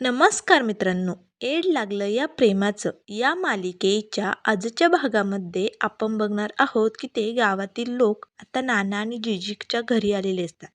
नमस्कार मित्रांनो. एड लागलं या प्रेमाचं. या मालिकेच्या आजच्या भागामध्ये आपण बघणार आहोत की ते गावातील लोक आता नाना आणि जिजीकच्या घरी आलेले असतात.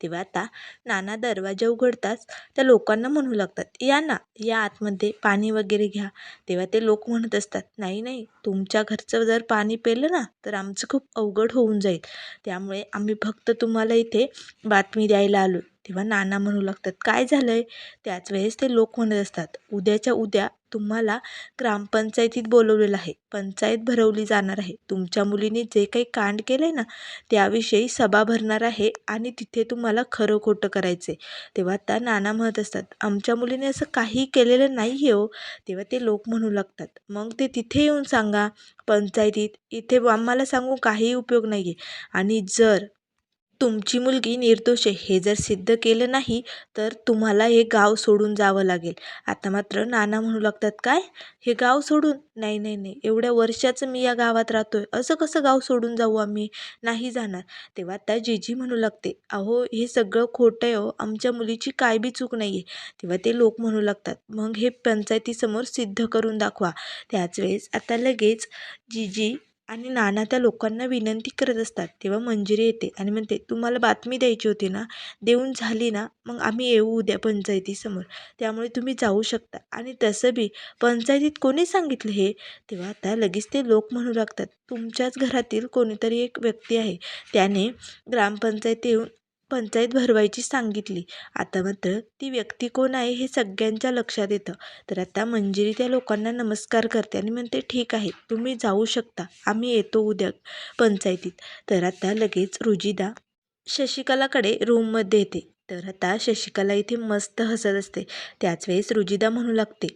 तेव्हा आता नाना दरवाजा उघडताच त्या लोकांना म्हणू लागतात या ना या आतमध्ये पाणी वगैरे घ्या. तेव्हा ते लोक म्हणत असतात नाही नाही तुमच्या घरचं जर पाणी पेलं ना तर आमचं खूप अवघड होऊन जाईल. त्यामुळे आम्ही फक्त तुम्हाला इथे बातमी द्यायला आलो तेव्हा नाना म्हणू लागतात. काय झालं आहे त्याच वेळेस ते लोक म्हणत असतात उद्याच्या उद्या तुम्हाला ग्रामपंचायतीत बोलवलेलं आहे. पंचायत भरवली जाणार आहे. तुमच्या मुलीने जे काही कांड केलं आहे ना त्याविषयी सभा भरणार आहे आणि तिथे तुम्हाला खरं खोटं करायचं आहे तेव्हा त्या नाना म्हणत असतात आमच्या मुलीने असं काही केलेलं नाही आहे हो. तेव्हा ते लोक म्हणू लागतात मग ते तिथे येऊन सांगा. पंचायतीत इथे आम्हाला सांगून काही उपयोग नाही आहे आणि जर तुमची मुलगी निर्दोष आहे. हे जर सिद्ध केलं नाही तर तुम्हाला हे गाव सोडून जावं लागेल. आता मात्र नाना म्हणू लागतात काय? हे गाव सोडून? नाही नाही नाही. एवढ्या वर्षाचं मी या गावात राहतो आहे असं कसं गाव सोडून जाऊ आम्ही? नाही जाणार. तेव्हा त्या जीजी म्हणू लागते अहो हे सगळं खोटं आहे हो. आमच्या मुलीची काय बी चूक नाही आहे तेव्हा ते लोक म्हणू लागतात मग हे पंचायतीसमोर सिद्ध करून दाखवा. त्याच वेळेस आता लगेच जीजी आणि नाना त्या लोकांना विनंती करत असतात. तेव्हा मंजिरी येते आणि म्हणते तुम्हाला बातमी द्यायची होती ना? देऊन झाली ना? मग आम्ही येऊ उद्या पंचायतीसमोर. त्यामुळे तुम्ही जाऊ शकता. आणि तसं बी पंचायतीत कोणी सांगितलं हे? तेव्हा आता लगेच ते लोक म्हणू लागतात तुमच्याच घरातील कोणीतरी एक व्यक्ती आहे. त्याने ग्रामपंचायत येऊन पंचायत भरवायची सांगितली. आता मात्र ती व्यक्ती कोण आहे हे सगळ्यांच्या लक्षात येतं. तर आता मंजिरी त्या लोकांना नमस्कार करते आणि म्हणते ठीक आहे तुम्ही जाऊ शकता. आम्ही येतो उद्या पंचायतीत. तर आता लगेच रुजिदा शशिकलाकडे रूममध्ये येते. तर आता शशिकला इथे मस्त हसत असते. त्याच वेळेस रुजिदा म्हणू लागते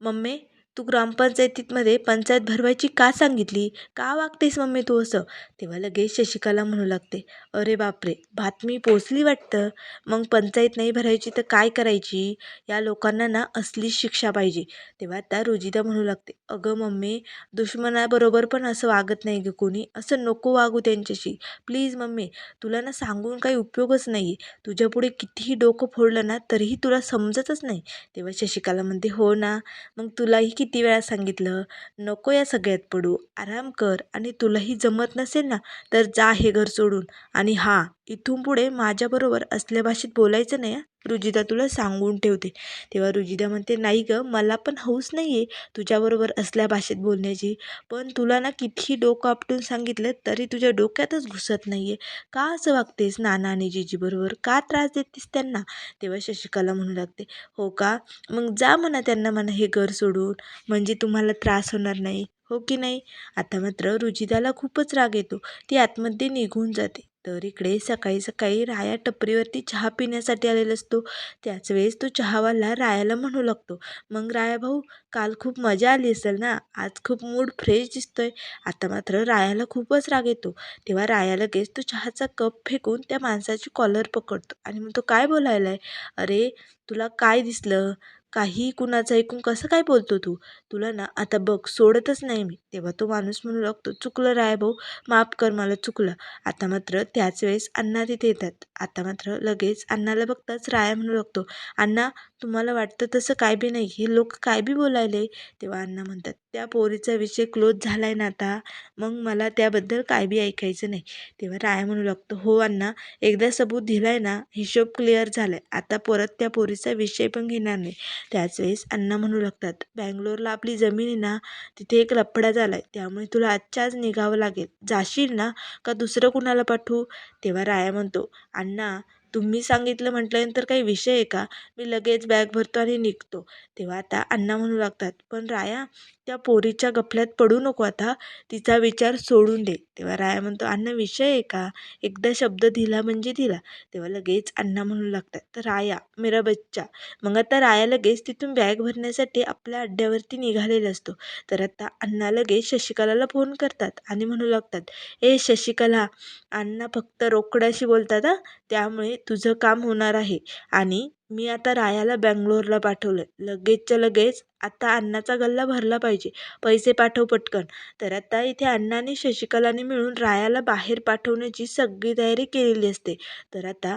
मम्मी तू ग्रामपंचायतीमध्ये पंचायत भरवायची का सांगितली? का वागतेस मम्मी तू असं? तेव्हा लगेच शशिकला म्हणू लागते. अरे बापरे बातमी पोचली वाटतं. मग पंचायत नाही भरायची तर काय करायची? या लोकांना ना असली शिक्षा पाहिजे. तेव्हा त्या रुजिदा म्हणू लागते. अगं मम्मी दुश्मनाबरोबर पण असं वागत नाही गं कोणी. असं नको वागू त्यांच्याशी. प्लीज मम्मी तुला ना सांगून काही उपयोगच नाही आहे तुझ्यापुढे कितीही डोकं फोडलं ना तरीही तुला समजतच नाही. तेव्हा शशिकला म्हणते हो ना. मग तुलाही किती वेळा सांगितलं नको या सगळ्यात पडू आराम कर आणि तुलाही जमत नसेल ना तर जा हे घर सोडून. आणि हां इथून पुढे माझ्याबरोबर असल्या भाषेत बोलायचं नाही रुजिदा तुला सांगून ठेवते. तेव्हा रुजिदा म्हणते नाही गं मला पण हौस नाही आहे तुझ्याबरोबर असल्या भाषेत बोलण्याची. पण तुला ना कितीही डोकं आपटून सांगितलं तरी तुझ्या डोक्यातच घुसत नाही आहे का असं वागतेस नाना आणि जीजीबरोबर का त्रास देतेस त्यांना? तेव्हा शशिकला म्हणू लागते हो का? मग जा म्हणा त्यांना म्हणा हे घर सोडून. म्हणजे तुम्हाला त्रास होणार नाही. हो की नाही? आता मात्र रुजिदाला खूपच राग येतो. ती आतमध्ये निघून जाते. तर इकडे सकाळी सकाळी राया टपरीवरती चहा पिण्यासाठी आलेला असतो. त्याच वेळेस तो चहावाला रायाला म्हणू लागतो. मग राया भाऊ काल खूप मजा आली असेल ना? आज खूप मूड फ्रेश दिसतोय. आता मात्र रायाला खूपच राग येतो. तेव्हा राया लगेच तो चहाचा कप फेकून त्या माणसाची कॉलर पकडतो आणि मग तो काय बोलायला आहे अरे तुला काय दिसलं? काही कुणाचं ऐकून कसं काय बोलतो तू? तुला ना आता बघ सोडतच नाही मी. तेव्हा तो माणूस म्हणू लागतो चुकलं राय भाऊ माफ कर मला चुकलं. आता मात्र त्याच वेळेस अण्णा तिथे येतात. आता मात्र लगेच अण्णाला बघताच राया म्हणू लागतो अण्णा तुम्हाला वाटतं तसं काय बी नाही हे लोक काय बी बोलायले? तेव्हा अण्णा म्हणतात त्या पोरीचा विषय क्लोज झाला आहे ना आता मग मला त्याबद्दल काय बी ऐकायचं नाही. तेव्हा राया म्हणू लागतो हो अण्णा एकदा सबूत दिलाय ना हिशोब क्लिअर झालाय. आता परत त्या पोरीचा विषय पण घेणार नाही. त्याच वेळेस अण्णा म्हणू लागतात बँगलोरला आपली जमीन आहे ना तिथे एक लफडा झाला आहे त्यामुळे तुला आजच्या आज निघावं लागेल. जाशील ना का दुसरं कुणाला पाठवू? तेव्हा राया म्हणतो अण्णा तुम्ही सांगितलं म्हटल्यानंतर काही विषय आहे का? मी लगेच बॅग भरतो आणि निघतो. तेव्हा आता अण्णा म्हणू लागतात पण राया त्या पोरीच्या गफल्यात पडू नको आता तिचा विचार सोडून दे. तेव्हा राया म्हणतो अण्णा विषय आहे का? एकदा शब्द दिला म्हणजे दिला. तेव्हा लगेच अण्णा म्हणू लागतात तर राया मेरा बच्चा. मग आता राया लगेच तिथून बॅग भरण्यासाठी आपल्या अड्ड्यावरती निघालेला असतो. तर आता अण्णा लगेच शशिकलाला फोन करतात आणि म्हणू लागतात ए शशिकला अण्णा फक्त रोकड्याशी बोलतात हां? त्यामुळे तुझं काम होणार आहे. आणि मी आता रायाला बँगलोरला पाठवलं. लगेचच्या लगेच आता अण्णाचा गल्ला भरला पाहिजे. पैसे पाठव पटकन. तर आता इथे अण्णाने शशिकलाने मिळून रायाला बाहेर पाठवण्याची सगळी तयारी केलेली असते. तर आता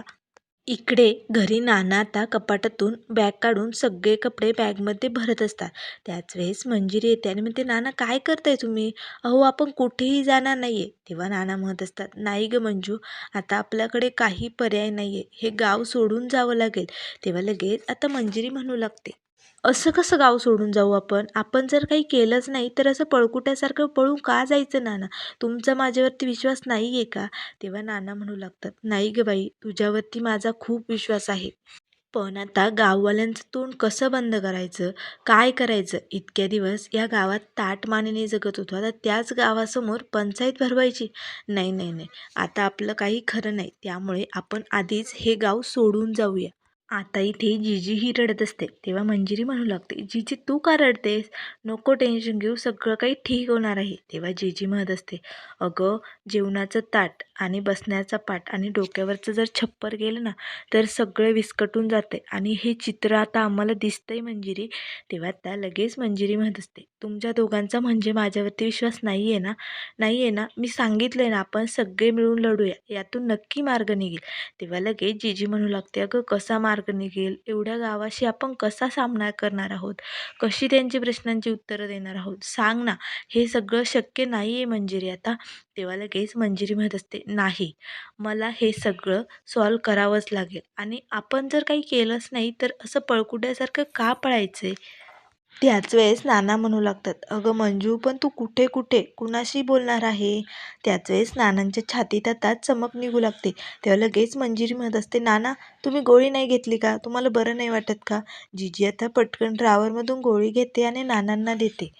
इकडे घरी नाना आता कपाटातून बॅग काढून सगळे कपडे बॅगमध्ये भरत असतात. त्याच वेळेस मंजिरी येते आणि म्हणते नाना काय करताय तुम्ही? अहो आपण कुठेही जाणार नाही आहे तेव्हा नाना म्हणत असतात नाही ग मंजू आता आपल्याकडे काही पर्याय नाही आहे हे गाव सोडून जावं लागेल. तेव्हा लगेच आता मंजिरी म्हणू लागते. असं कसं गाव सोडून जाऊ आपण? आपण जर काही केलंच नाही तर असं पळकुट्यासारखं पळून का जायचं नाना? तुमचा माझ्यावरती विश्वास नाही आहे का? तेव्हा नाना म्हणू लागतात नाही ग बाई तुझ्यावरती माझा खूप विश्वास आहे. पण आता गाववाल्यांचं तोंड कसं बंद करायचं? काय करायचं? इतक्या दिवस या गावात ताटमानेने जगत होतो. आता त्याच गावासमोर पंचायत भरवायची. नाही नाही नाही. आता आपलं काही खरं नाही. त्यामुळे आपण आधीच हे गाव सोडून जाऊया. आता इथे जिजी ही रडत असते. तेव्हा मंजिरी म्हणू लागते जिजी तू का रडतेस? नको टेन्शन घेऊ सगळं काही ठीक होणार आहे. तेव्हा जीजी म्हणत असते अगं जेवणाचं ताट आणि बसण्याचा पाट आणि डोक्यावरचं जर छप्पर गेलं ना तर सगळं विस्कटून जाते आणि हे चित्र आता आम्हाला दिसतंय मंजिरी. तेव्हा त्या लगेच मंजिरी म्हणत असते तुमच्या दोघांचा म्हणजे माझ्यावरती विश्वास नाही आहे ना? नाही आहे ना? मी सांगितलं आहे ना आपण सगळे मिळून लढूया यातून नक्की मार्ग निघेल. तेव्हा लगेच जीजी म्हणू लागते अगं कसा मार्ग निघेल एवढ्या गावाशी आपण कसा सामना करणार आहोत? कशी त्यांची प्रश्नांची उत्तरं देणार आहोत? सांग ना हे सगळं शक्य नाही आहे मंजिरी आता. तेव्हा लगेच मंजिरी म्हणत असते नाही मला हे सगळं सॉल्व करावंच लागेल. आणि आपण जर काही केलंच नाही तर असं पळकुट्यासारखं का पळायचं आहे त्याच वेळेस नाना म्हणू लागतात अगं मंजू पण तू कुठे कुठे? कुणाशी बोलणार आहे? त्याच वेळेस नानांच्या छातीत आता चमक निघू लागते. तेव्हा लगेच मंजिरी म्हणत असते नाना तुम्ही गोळी नाही घेतली का? तुम्हाला बरं नाही वाटत का? जिजी आता पटकन ड्रावरमधून गोळी घेते आणि नानांना देते.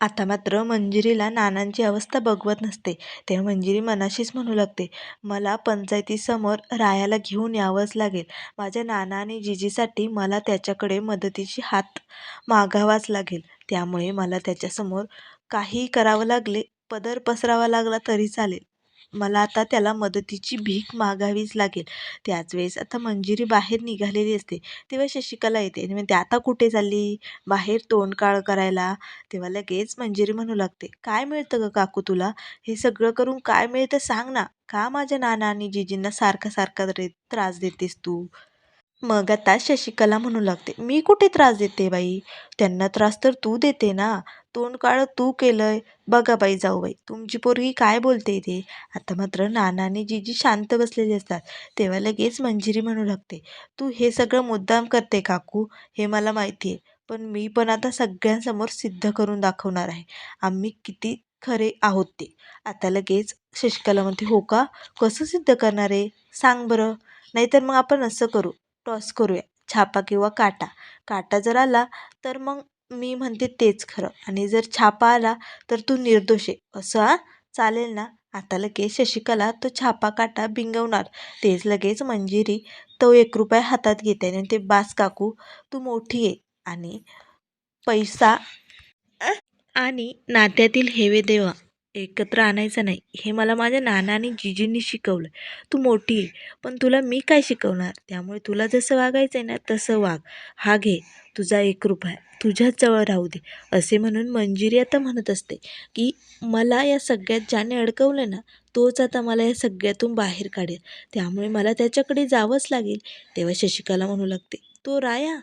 आता मात्र मंजिरीला नानांची अवस्था बघवत नसते. तेव्हा मंजिरी मनाशीच म्हणू लागते मला पंचायतीसमोर रायाला घेऊन यावंच लागेल. माझ्या नाना आणि जिजीसाठी मला त्याच्याकडे मदतीची हात मागावाच लागेल. त्यामुळे मला त्याच्यासमोर काही करावं लागले पदर पसरावा लागला तरी चालेल. मला आता त्याला मदतीची भीक मागावीच लागेल. त्याच वेळेस आता मंजिरी बाहेर निघालेली असते. तेव्हा शशिकला येते. आणि म्हणते आता कुठे चालली? बाहेर तोंड काळ करायला. तेव्हा लगेच मंजिरी म्हणू लागते काय मिळतं गं काकू तुला? हे सगळं करून काय मिळतं सांग ना. का माझ्या नाना आणि जिजींना सारखा सारखा रे त्रास देतेस तू? मग आता शशिकला म्हणू लागते मी कुठे त्रास देते बाई? त्यांना त्रास तर तू देते ना. तोंड काळं तू केलंय. बघा बाई जाऊ बाई तुमची पोरगी काय बोलते ते आता मात्र नाना आणि जिजी शांत बसलेले असतात तेव्हा लगेच मंजिरी म्हणू लागते तू हे सगळं मुद्दाम करते काकू हे मला माहिती आहे पण मी पण आता सगळ्यांसमोर सिद्ध करून दाखवणार आहे. आम्ही किती खरे आहोत ते. आता लगेच शशिकला म्हणते हो का? कसं सिद्ध करणार आहे? सांग बरं. नाहीतर मग आपण असं करू टॉस करूया. छापा किंवा काटा. काटा जर आला तर मग मी म्हणते तेच खरं. आणि जर छापा आला तर तू निर्दोष आहे. असं हा? चालेल ना? आता लगेच शशिकला तो छापा काटा बिंगवणार. तेच लगेच मंजिरी तो एक रुपया हातात घेते आणि ते बास काकू तू मोठी आहे. आणि पैसा आणि नात्यातील हेवे देवा. एकत्र आणायचं नाही. हे मला माझ्या नाना आणि जिजींनी शिकवलं. तू मोठी आहे पण तुला मी काय शिकवणार? त्यामुळे तुला जसं वागायचं आहे ना तसं वाग. हा घे तुझा एक रुपया. तुझ्याच जवळ राहू दे. असे म्हणून मंजिरी आता म्हणत असते की मला या सगळ्यात ज्याने अडकवलं ना तोच आता मला या सगळ्यातून बाहेर काढेल. त्यामुळे मला त्याच्याकडे जावंच लागेल. तेव्हा शशिकाला म्हणू लागते तो राया?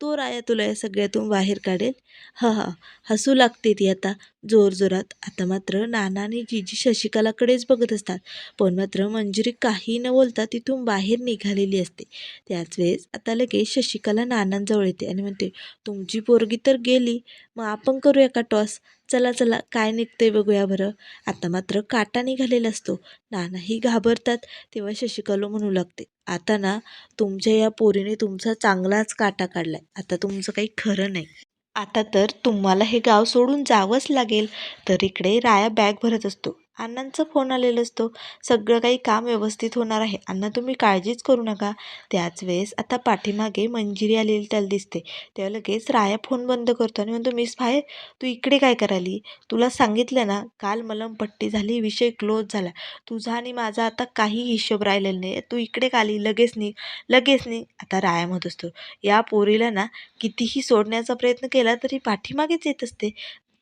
तो राया तुला या सगळ्यातून बाहेर काढेल? हा हा. हसू लागते ती आता. जोरजोरात. आता मात्र नाना आणि जीजी शशिकलाकडेच बघत असतात. पण मात्र मंजिरी काही न बोलता तिथून बाहेर निघालेली असते. त्याच वेळेस आता लगेच शशिकला नानांजवळ येते आणि म्हणते तुमची पोरगी तर गेली. मग आपण करूया का टॉस? चला चला काय निघतंय बघूया बरं. आता मात्र काटा निघालेला असतो. नानाही घाबरतात तेव्हा शशिकला म्हणू लागते आता ना तुमच्या या पोरीने तुमचा चांगलाच काटा काढलाय. आता तुमचं काही खरं नाही. आता तर तुम्हाला हे गाव सोडून जावंच लागेल. तर इकडे राया बॅग भरत असतो. अण्णांचा फोन आलेला असतो. सगळं काही काम व्यवस्थित होणार आहे. अण्णा तुम्ही काळजीच करू नका. त्याच वेळेस आता पाठीमागे मंजिरी आलेली त्याला दिसते. तेव्हा लगेच राया फोन बंद करतो आणि म्हणतो मिस बाहेर तू इकडे काय कराली तुला सांगितलं ना काल मलमपट्टी झाली विषय क्लोज झाला. तुझा आणि माझा आता काही हिशोब राहिलेला नाही. तू इकडे काली लगेच निघ लगेच निघ. आता राया म्हणत असतो या पोरीला ना कितीही सोडण्याचा प्रयत्न केला तरी पाठीमागेच येत असते.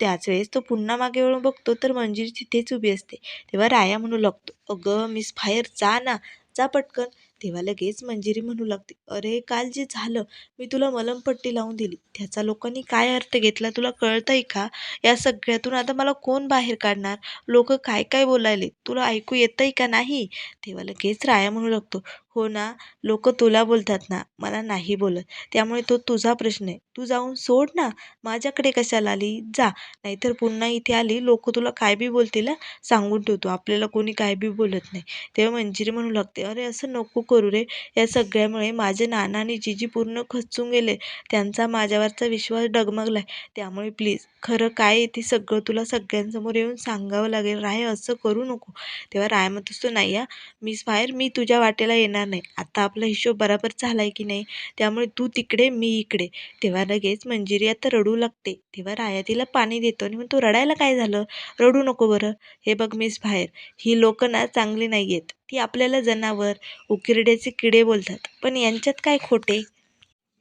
त्याच वेळेस तो पुन्हा मागे वळून बघतो तर मंजिरी तिथेच उभी असते. तेव्हा राया म्हणू लागतो अगं मिस फायर जा ना जा पटकन. तेव्हा लगेच मंजिरी म्हणू लागते अरे काल जे झालं मी तुला मलमपट्टी लावून दिली. त्याचा लोकांनी काय अर्थ घेतला तुला कळतंय का? या सगळ्यातून आता मला कोण बाहेर काढणार? लोक काय काय बोलायले? तुला ऐकू येतंय का नाही? तेव्हा लगेच राया म्हणू लागतो हो ना लोक तुला बोलतात ना मला नाही बोलत. त्यामुळे तो तुझा प्रश्न आहे. तू जाऊन सोड ना माझ्याकडे कशाला आली? जा. नाहीतर पुन्हा इथे आली लोक तुला काय बी बोलतील सांगून ठेवतो. आपल्याला कोणी काय बी बोलत नाही. तेव्हा मंजिरी म्हणू लागते अरे असं नको करू रे. या सगळ्यामुळे माझे नाना आणि जिजी पूर्ण खचून गेले त्यांचा माझ्यावरचा विश्वास डगमगला आहे त्यामुळे प्लीज खरं काय येते सगळं तुला सगळ्यांसमोर येऊन सांगावं लागेल. राय असं करू नको. तेव्हा राय म्हणत असतो नाही या मिस बाहेर मी तुझ्या वाटेला येणार नाही आता आपला हिशोब बरोबर झाला आहे की नाही त्यामुळे तू तिकडे मी इकडे. तेव्हा लगेच मंजिरी आता रडू लागते. तेव्हा राया तिला पाणी देतो आणि म्हणतो रडायला काय झालं? रडू नको बरं. हे बघ मीच बाहेर. ही लोक ना चांगली नाही आहेत. ती आपल्याला जनावर उकिरड्याचे किडे बोलतात. पण यांच्यात काय खोटे?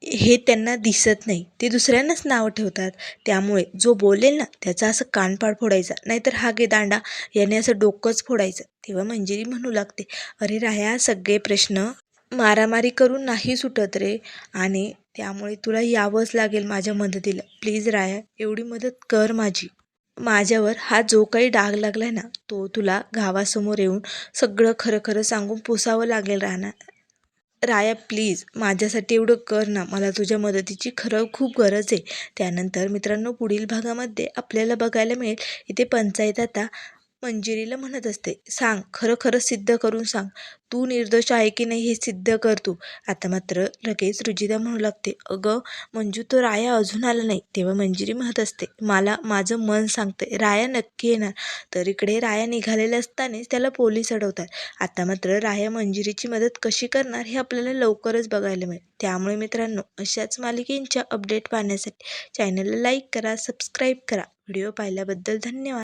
हे त्यांना दिसत नाही. ते दुसऱ्यांनाच नाव ठेवतात. त्यामुळे जो बोलेल ना त्याचा असं कानपाड फोडायचा. नाहीतर हा गे दांडा याने असं डोकंच फोडायचं. तेव्हा मंजिरी म्हणू लागते अरे राया सगळे प्रश्न मारामारी करून नाही सुटत रे आणि त्यामुळे तुला यावंच लागेल माझ्या मदतीला. प्लीज राया एवढी मदत कर माझी. माझ्यावर हा जो काही डाग लागलाय ना तो तुला गावासमोर येऊन सगळं खरं खरं सांगून पुसावं लागेल राहणार राया प्लीज माझ्यासाठी एवढं कर ना. मला तुझ्या मदतीची खरं खूप गरज आहे. त्यानंतर मित्रांनो पुढील भागामध्ये आपल्याला बघायला मिळेल. इथे पंचायत आता मंजिरीला म्हणत असते सांग खरं खरं सिद्ध करून सांग. तू निर्दोष आहे की नाही हे सिद्ध कर तू. आता मात्र लगेच रुजिदा म्हणू लागते अगं मंजू तो राया अजून आला नाही. तेव्हा मंजिरी म्हणत असते मला माझं मन सांगते राया नक्की येणार. तर इकडे राया निघालेले असतानाच त्याला पोलीस अडवतात. आता मात्र राया मंजिरीची मदत कशी करणार हे आपल्याला लवकरच बघायला मिळेल. त्यामुळे मित्रांनो अशाच मालिकेंच्या अपडेट पाहण्यासाठी चॅनलला लाईक करा सबस्क्राईब करा. व्हिडिओ पाहिल्याबद्दल धन्यवाद.